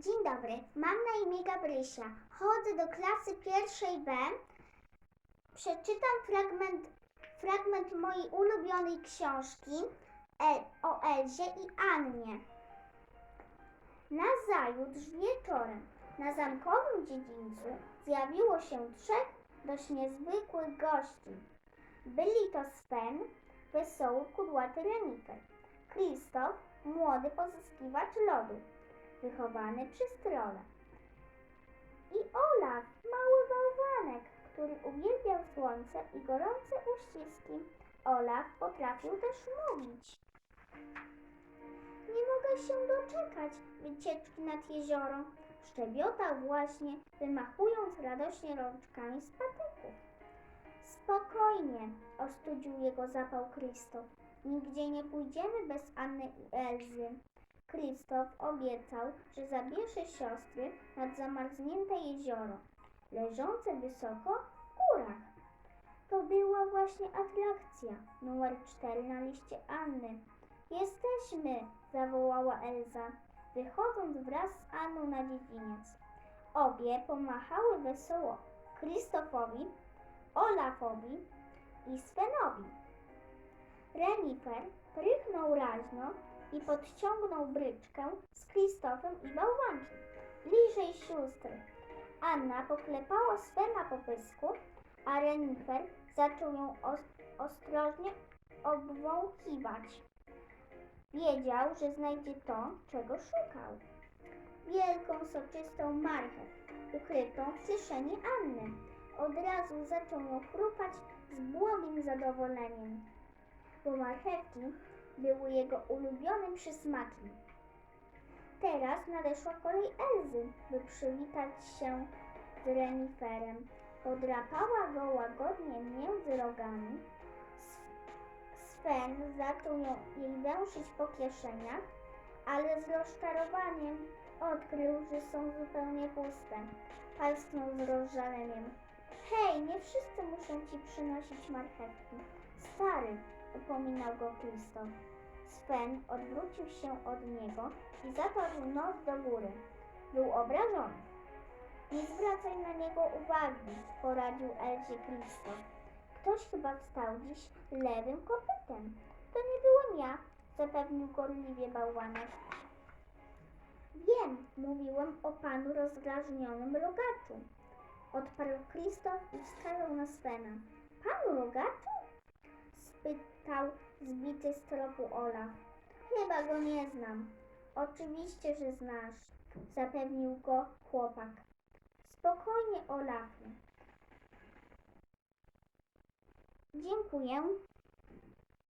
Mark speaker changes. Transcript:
Speaker 1: Dzień dobry, mam na imię Gabrysia. Chodzę do klasy pierwszej B. Przeczytam fragment, fragment mojej ulubionej książki o Elzie i Annie. Nazajutrz wieczorem na zamkowym dziedzińcu zjawiło się trzech dość niezwykłych gości. Byli to Sven, wesoły kudłaty renifer, Krzysztof, młody pozyskiwacz lodu, wychowany przez trola. I Olaf, mały bałwanek, który uwielbiał słońce i gorące uściski. Olaf potrafił też mówić. Nie mogę się doczekać wycieczki nad jezioro. Szczebiotał właśnie, wymachując radośnie rączkami z patyków. Spokojnie, ostudził jego zapał Krzysztof. Nigdzie nie pójdziemy bez Anny i Elzy. Krzysztof obiecał, że zabierze siostry nad zamarznięte jezioro, leżące wysoko w górach. To była właśnie atrakcja numer cztery na liście Anny. Jesteśmy, zawołała Elza, wychodząc wraz z Anną na dziedziniec. Obie pomachały wesoło Krzysztofowi, Olafowi i Svenowi. Renifer prychnął raźno i podciągnął bryczkę z Krzysztofem i bałwankiem. Bliżej sióstry. Anna poklepała Svena po pysku, a Renifer zaczął ją os- ostrożnie obwąchiwać. Wiedział, że znajdzie to, czego szukał. Wielką, soczystą marchew, ukrytą w kieszeni Anny. Od razu zaczął ją chrupać z błogim zadowoleniem, bo marchewki były jego ulubionym przysmakiem. Teraz nadeszła kolej Elzy, by przywitać się z reniferem. Podrapała go łagodnie między rogami. Sven zaczął jej węszyć po kieszeniach, ale z rozczarowaniem odkrył, że są zupełnie puste. Parsknął z rozżaleniem. Hej, nie wszyscy muszą ci przynosić marchewki. Stary, upominał go Krzysztof. Sven odwrócił się od niego i zaparł nos do góry. Był obrażony. Nie zwracaj na niego uwagi, poradził Elzie Krzysztof. Ktoś chyba wstał dziś lewym kopytem. To nie byłem ja, zapewnił gorliwie bałwanek. Wiem, mówiłem o panu rozdrażnionym rogaczu. Odparł Krzysztof i wskazał na Svena. Panu rogaczu? Spytał zbity z tropu Olaf. Chyba go nie znam. Oczywiście, że znasz, zapewnił go chłopak. Spokojnie, Olafie. Dziękuję,